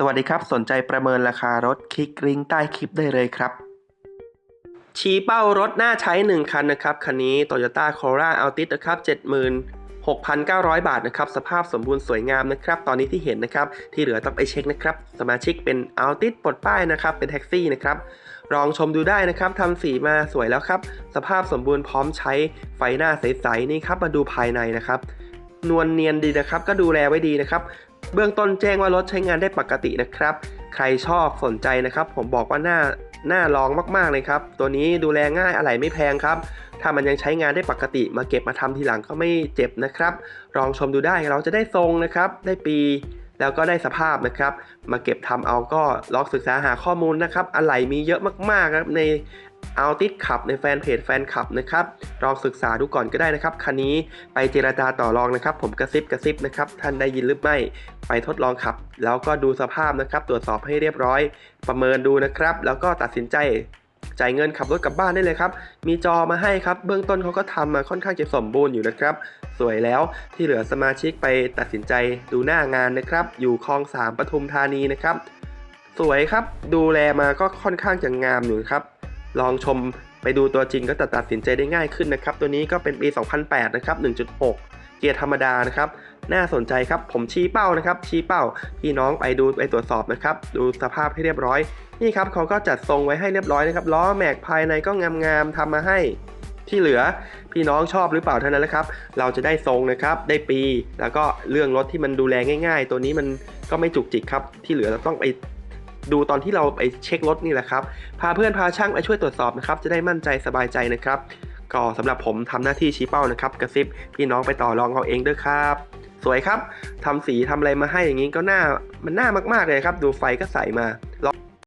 สวัสดีครับ สนใจประเมินราคารถคลิกลิงก์ใต้คลิปได้เลยครับ ชี้เป้ารถน่าใช้ 1 คันนะครับ คันนี้ Toyota Corolla Altis นะครับ 76,900 บาทนะครับ สภาพสมบูรณ์สวยงามนะครับ ตอนนี้ที่เห็นนะครับ ที่เหลือต้องไปเช็คนะครับ สมาชิกเป็น Altis ปลดป้ายนะครับ เป็นแท็กซี่นะครับลองชมดูได้นะครับทำสีมาสวยแล้วครับ สภาพสมบูรณ์พร้อมใช้ไฟหน้าใสๆนี่ครับมาดูภายในนะครับนวลเนียนดีนะครับก็ดูแลไว้ดีนะครับ เบื้องต้นแจ้งว่ารถใช้งานได้ปกตินะครับ ใครชอบสนใจนะครับ ผมบอกว่าน่าน่าลองมากๆเลยครับ ตัวนี้ดูแลง่ายอะไหล่ไม่แพงครับ ถ้ามันยังใช้งานได้ปกติ มาเก็บมาทำทีหลังก็ไม่เจ็บนะครับ ลองชมดูได้เราจะได้ทรงนะครับ ได้ปีแล้วก็ได้สภาพนะครับ มาเก็บทำเอาก็ลองศึกษาหาข้อมูลนะครับ อะไหล่มีเยอะมากๆครับใน เอาติดขับในแฟนเพจแฟนคลับนะครับลองศึกษาดูก่อนก็ได้นะครับคันนี้ไปเจราจาต่อรองนะครับ ผมกระซิบกระซิบนะครับท่านได้ยินหรือไม่ไปทดลองขับ แล้วก็ดูสภาพนะครับ ตรวจสอบให้เรียบร้อย ประเมินดูนะครับ แล้วก็ตัดสินใจจ่ายเงินขับรถกลับบ้านได้เลยครับ มีจอมาให้ครับ เบื้องต้นเขาก็ทำมาค่อนข้างจะสมบูรณ์อยู่นะครับ สวยแล้วที่เหลือสมาชิกไปตัดสินใจดูหน้างานนะครับ อยู่คลองสามปทุมธานีนะครับ สวยครับ ดูแลมาก็ค่อนข้างจะงามอยู่ครับ ลองชมไปดูตัวจริงก็จะตัดสินใจได้ง่ายขึ้นนะครับ ตัวนี้ก็เป็นปี 2008 นะครับ 1.6 เกียร์ธรรมดานะครับ น่าสนใจครับ ผมชี้เป้านะครับ ชี้เป้า พี่น้องไปดูไปตรวจสอบนะครับ ดูสภาพให้เรียบร้อย นี่ครับเขาก็จัดทรงไว้ให้เรียบร้อยนะครับ ล้อแม็กภายในก็งามๆทำมาให้ ที่เหลือพี่น้องชอบหรือเปล่าเท่านั้นแหละครับ เราจะได้ทรงนะครับ ได้ปี แล้วก็เรื่องรถที่มันดูแลง่าย ๆ ตัวนี้มันก็ไม่จุกจิกครับ ที่เหลือเราต้องไป ดูตอนที่เราไปเช็ครถนี่แหละครับ พาเพื่อนพาช่างไปช่วยตรวจสอบนะครับ จะได้มั่นใจสบายใจนะครับ ก็สำหรับผมทำหน้าที่ชี้เป้านะครับ กระซิบพี่น้องไปต่อรองเอาเองด้วยครับ สวยครับทำสีทำอะไรมาให้อย่างนี้ก็น่ามันน่ามากๆเลยครับ ดูไฟก็ใสมา